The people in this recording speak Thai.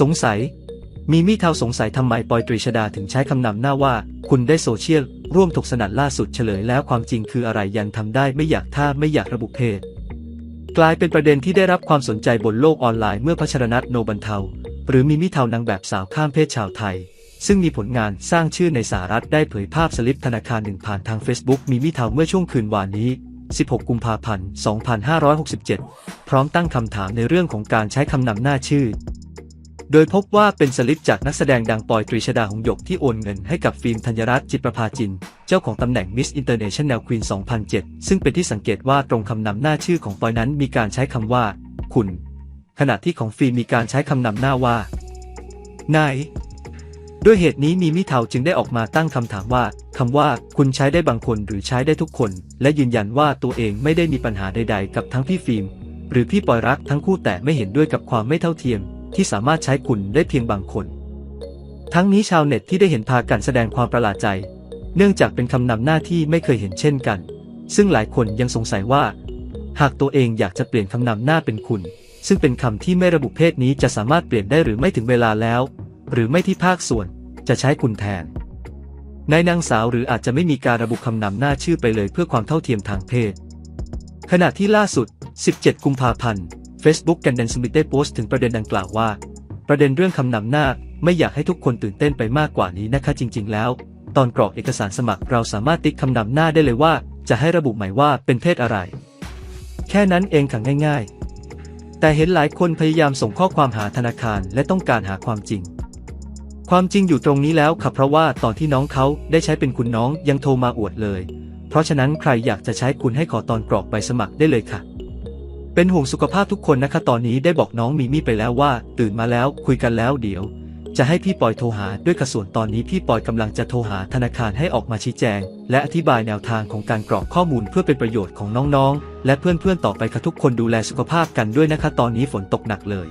สงสัย มีมิเทาสงสัยทำไมปอยตรีชดาถึงใช้คำนำหน้าว่า คุณได้โซเชียล ร่วมถกสนัดล่าสุดเฉลยแล้วความจริงคืออะไรยันทำได้ไม่อยากท่าไม่อยากระบุเพศ กลายเป็นประเด็นที่ได้รับความสนใจบนโลกออนไลน์เมื่อพัชรนัทโนบันเทา หรือมีมิเทานางแบบสาวข้ามเพศชาวไทยซึ่งมีผลงานสร้างชื่อในสหรัฐได้เผยภาพสลิปธนาคารหนึ่งผ่านทาง Facebook มีมิเทาเมื่อช่วงคืนวานนี้ 16 กุมภาพันธ์ 2567 พร้อมตั้งคำถามในเรื่องของการใช้คำนำหน้าชื่อ โดยพบว่าเป็นสลิปจากนักแสดงดังปอยตรีชดาหงหยกที่โอนเงินให้กับฟิล์มธัญรัตน์จิตรประภาจิน เจ้าของตำแหน่ง Miss International Queen 2007 ซึ่งเป็นที่สังเกตว่าตรงคำนำหน้าชื่อของปอยนั้นมีการใช้คำว่า คุณ ขณะที่ของฟิล์มมีการใช้คำนำหน้าว่านายด้วยเหตุนี้มีมิเทาจึงได้ออกมาตั้งคำถามว่าคำว่าคุณใช้ได้บางคนหรือใช้ได้ทุกคน และยืนยันว่าตัวเองไม่ได้มีปัญหาใด ๆ กับทั้งพี่ฟิล์มหรือพี่ปอยรักทั้งคู่แต่ไม่เห็นด้วยกับความไม่เท่าเทียม ที่สามารถใช้คุณได้เพียงบางคน ทั้งนี้ชาวเน็ตที่ได้เห็นพากันแสดงความประหลาดใจ เนื่องจากเป็นคำนำหน้าที่ไม่เคยเห็นเช่นกัน ซึ่งหลายคนยังสงสัยว่า หากตัวเองอยากจะเปลี่ยนคำนำหน้าเป็นคุณ ซึ่งเป็นคำที่ไม่ระบุเพศนี้จะสามารถเปลี่ยนได้หรือไม่ถึงเวลาแล้ว หรือไม่ที่ภาคส่วนจะใช้คุณแทนในนางสาวหรืออาจจะไม่มีการระบุคำนำหน้าชื่อไปเลยเพื่อความเท่าเทียมทางเพศ ขณะที่ล่าสุด 17 กุมภาพันธ์ Facebook กันเดนสมิธได้โพสต์ถึงประเด็นดังกล่าวว่า ประเด็นเรื่องคำนำหน้าไม่อยากให้ทุกคนตื่นเต้นไปมากกว่านี้นะคะจริง ๆ แล้ว ตอนกรอกเอกสารสมัครเราสามารถติ๊กคำนำหน้าได้เลยว่า จะให้ระบุหมายว่าเป็นเพศอะไร แค่นั้นเองค่ะง่าย ๆ แต่เห็นหลายคนพยายามส่งข้อความหาธนาคารและต้องการหาความจริง ความจริงอยู่ตรงนี้แล้วครับเพราะว่าตอนที่น้องเขาได้ใช้เป็นคุณน้องยังโทรมาอวดเลย เพราะฉะนั้นใครอยากจะใช้คุณให้ขอตอนกรอกใบสมัครได้เลยค่ะ เป็นห่วงสุขภาพทุกคนนะคะตอนนี้ได้บอกน้องมีมี่ไปแล้วว่า ตื่นมาแล้วคุยกันแล้วเดี๋ยว จะให้พี่ปอยโทรหาด้วยกระส่วนตอนนี้พี่ปอยกำลังจะโทรหาธนาคารให้ออกมาชี้แจง และอธิบายแนวทางของการกรอกข้อมูลเพื่อเป็นประโยชน์ของน้องๆ และเพื่อนๆต่อไปค่ะทุกคนดูแลสุขภาพกันด้วยนะคะตอนนี้ฝนตกหนักเลย